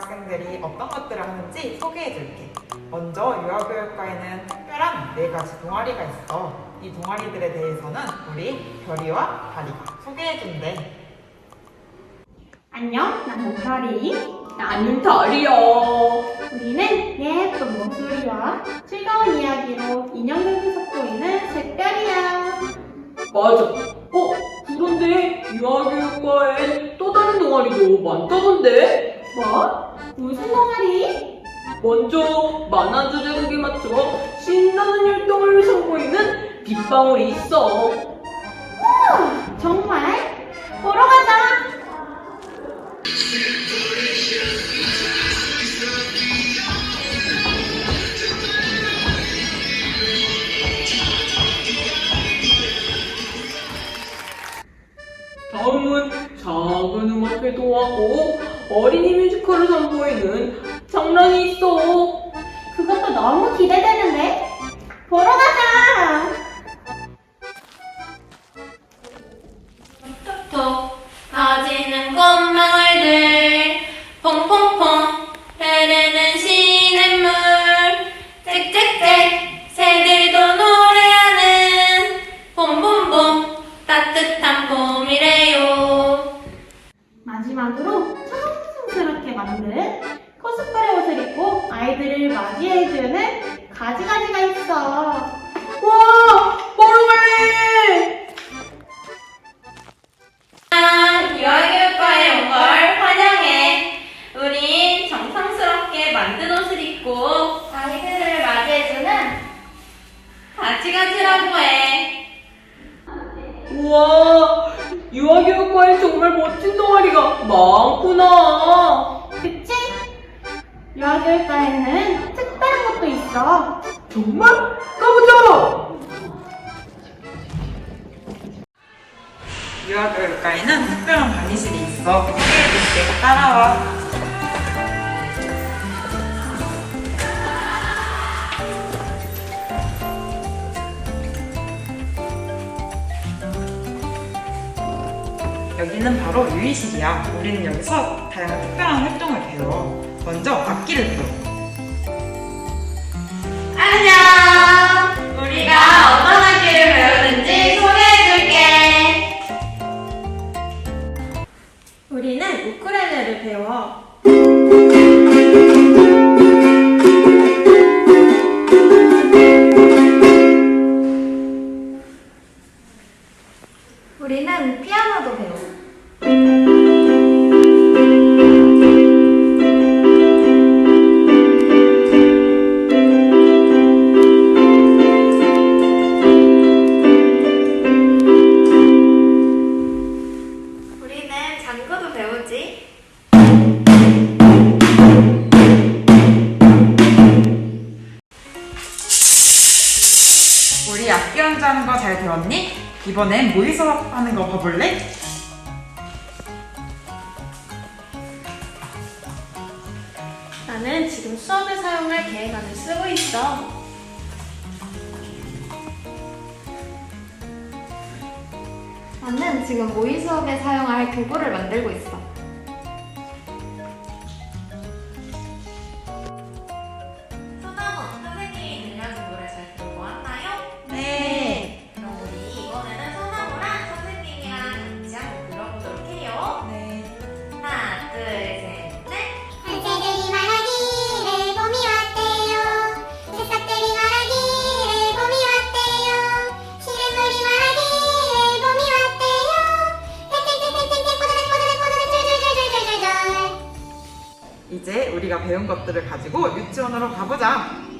학생들이 어떤 것들을 하는지 소개해 줄게. 먼저 유아교육과에는 특별한 네 가지 동아리가 있어. 이 동아리들에 대해서는 우리 별이와 다리가 소개해 준대. 안녕, 난 목다리. 나는 다리야. 우리는 예쁜 목소리와 즐거운 이야기로 인형극을 돋보이는 샛별이야. 맞아. 어, 그런데 유아교육과엔 또 다른 동아리도 많다던데? 뭐? 무슨 동아리? 먼저 만화 주제곡에 맞춰 신나는 율동을 선보이는 빗방울이 있어. 정말? 보러 가자. 다음은 작은 음악 회도 하고 어린이 뮤지컬을 선보이는 장난이 있어. 그것도 너무 기대되는데? 보러 가 맞이해주는 가지가지가 있어. 와, 갈래! 아, 유아교육과에 온 걸 환영해 우린 정성스럽게 만든 옷을 입고 아이들을 맞이해주는 가지가지라고 해 우와, 유아교육과에 정말 멋진 동아리가 많구나. 그치? 유아교육과에는 있어. 정말? 가보자! 유아교육과에는 특별한 강의실이 있어. 소개해 줄게. 따라와. 여기는 바로 유의실이야. 우리는 여기서 다양한 특별한 활동을 배워. 먼저 악기를 배워. 안녕! 우리가 어떤 악기를 배우는지 소개해줄게. 우리는 우쿨렐레를 배워. 우리는 피아노도 배워. 연주하는 거잘 배웠니? 이번엔 모의 수업 하는 거 봐볼래? 나는 지금 수업에 사용할 계획안을 쓰고 있어. 나는 지금 모의 수업에 사용할 교구를 만들고 있어. 배운 것들을 가지고 유치원으로 가보자.